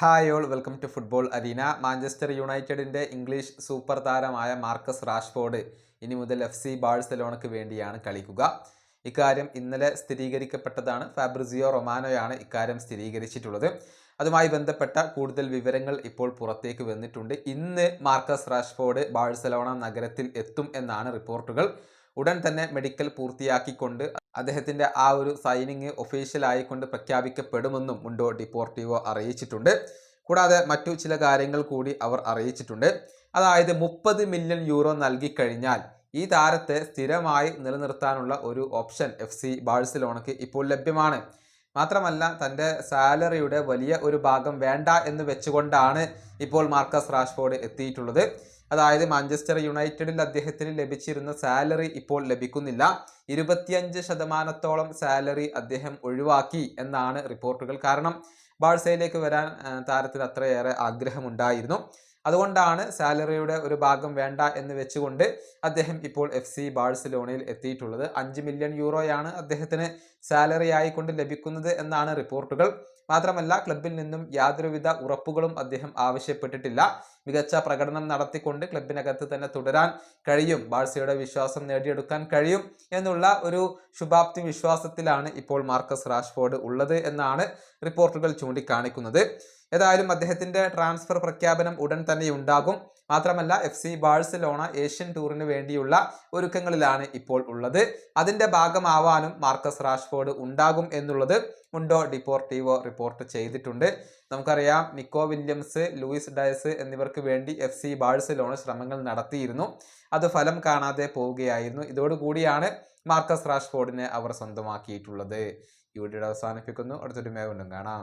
Hi all welcome to football arena Manchester യുണൈറ്റഡിന്റെ English super താരമായ Marcus Rashford ഇനി മുതൽ എഫ് സി ബാഴ്സലോണയ്ക്ക് വേണ്ടിയാണ് കളിക്കുക. ഇക്കാര്യം ഇന്നലെ സ്ഥിരീകരിക്കപ്പെട്ടതാണ് ഫാബ്രിസിയോ റൊമാനോയാണ് ഇക്കാര്യം സ്ഥിരീകരിച്ചിട്ടുള്ളത്. അതുമായി ബന്ധപ്പെട്ട കൂടുതൽ വിവരങ്ങൾ ഇപ്പോൾ പുറത്തേക്ക് വന്നിട്ടുണ്ട്. ഇന്ന് മാർക്കസ് റാഷ്ഫോർഡ് ബാഴ്സലോണ നഗരത്തിൽ എത്തും എന്നാണ് റിപ്പോർട്ടുകൾ. ഉടൻ തന്നെ മെഡിക്കൽ പൂർത്തിയാക്കിക്കൊണ്ട് അദ്ദേഹത്തിന്റെ ആ ഒരു സൈനിങ് ഒഫീഷ്യൽ ആയിക്കൊണ്ട് പ്രഖ്യാപിക്കപ്പെടുമെന്നും മുണ്ടോ ഡിപ്പോർട്ടീവോ അറിയിച്ചിട്ടുണ്ട്. കൂടാതെ മറ്റു ചില കാര്യങ്ങൾ കൂടി അവർ അറിയിച്ചിട്ടുണ്ട്. അതായത് മുപ്പത് മില്യൺ യൂറോ നൽകിക്കഴിഞ്ഞാൽ ഈ താരത്തെ സ്ഥിരമായി നിലനിർത്താനുള്ള ഒരു ഓപ്ഷൻ എഫ് സി ബാഴ്സലോണയ്ക്ക് ഇപ്പോൾ ലഭ്യമാണ്. മാത്രമല്ല തന്റെ സാലറിയുടെ വലിയ ഒരു ഭാഗം വേണ്ട എന്ന് വെച്ചുകൊണ്ടാണ് ഇപ്പോൾ മാർക്കസ് റാഷ്ഫോർഡ് എത്തിയിട്ടുള്ളത്. അതായത് മാഞ്ചസ്റ്റർ യുണൈറ്റഡിൽ അദ്ദേഹത്തിന് ലഭിച്ചിരുന്ന സാലറി ഇപ്പോൾ ലഭിക്കുന്നില്ല. ഇരുപത്തിയഞ്ച് ശതമാനത്തോളം സാലറി അദ്ദേഹം ഒഴിവാക്കി എന്നാണ് റിപ്പോർട്ടുകൾ കാരണം. ബാഴ്സയിലേക്ക് വരാൻ താരത്തിന് അത്രയേറെ ആഗ്രഹമുണ്ടായിരുന്നു. അതുകൊണ്ടാണ് സാലറിയുടെ ഒരു ഭാഗം വേണ്ട എന്ന് വെച്ചുകൊണ്ട് അദ്ദേഹം ഇപ്പോൾ എഫ് സി ബാഴ്സലോണയിൽ എത്തിയിട്ടുള്ളത്. അഞ്ച് മില്യൺ യൂറോയാണ് അദ്ദേഹത്തിന് സാലറി ആയിക്കൊണ്ട് ലഭിക്കുന്നത് എന്നാണ് റിപ്പോർട്ടുകൾ. മാത്രമല്ല ക്ലബിൽ നിന്നും യാതൊരുവിധ ഉറപ്പുകളും അദ്ദേഹം ആവശ്യപ്പെട്ടിട്ടില്ല. മികച്ച പ്രകടനം നടത്തിക്കൊണ്ട് ക്ലബിനകത്ത് തന്നെ തുടരാൻ കഴിയും. ബാഴ്സയുടെ വിശ്വാസം നേടിയെടുക്കാൻ കഴിയും എന്നുള്ള ഒരു ശുഭാപ്തി വിശ്വാസത്തിലാണ് ഇപ്പോൾ മാർക്കസ് റാഷ്ഫോർഡ് ഉള്ളത് എന്നാണ് റിപ്പോർട്ടുകൾ ചൂണ്ടിക്കാണിക്കുന്നത്. ഏതായാലും അദ്ദേഹത്തിന്റെ ട്രാൻസ്ഫർ പ്രഖ്യാപനം ഉടൻ തന്നെ ഉണ്ടാകും. മാത്രമല്ല എഫ് സി ബാഴ്സലോണ ഏഷ്യൻ ടൂറിന് വേണ്ടിയുള്ള ഒരുക്കങ്ങളിലാണ് ഇപ്പോൾ ഉള്ളത്. അതിന്റെ ഭാഗമാവാനും മാർക്കസ് റാഷ്ഫോർഡ് ഉണ്ടാകും എന്നുള്ളത് മുണ്ടോ ഡിപ്പോർട്ടീവോ റിപ്പോർട്ട് ചെയ്തിട്ടുണ്ട്. നമുക്കറിയാം നിക്കോ വില്യംസ് ലൂയിസ് ഡയസ് എന്നിവർക്ക് വേണ്ടി എഫ് സി ബാഴ്സലോണ ശ്രമങ്ങൾ നടത്തിയിരുന്നു. അത് ഫലം കാണാതെ പോവുകയായിരുന്നു. ഇതോടുകൂടിയാണ് മാർക്കസ് റാഷ്ഫോർഡിനെ അവർ സ്വന്തമാക്കിയിട്ടുള്ളത്. ഈ വീഡിയോ അവസാനിപ്പിക്കുന്നു. അടുത്തൊരു കൊണ്ടും കാണാം.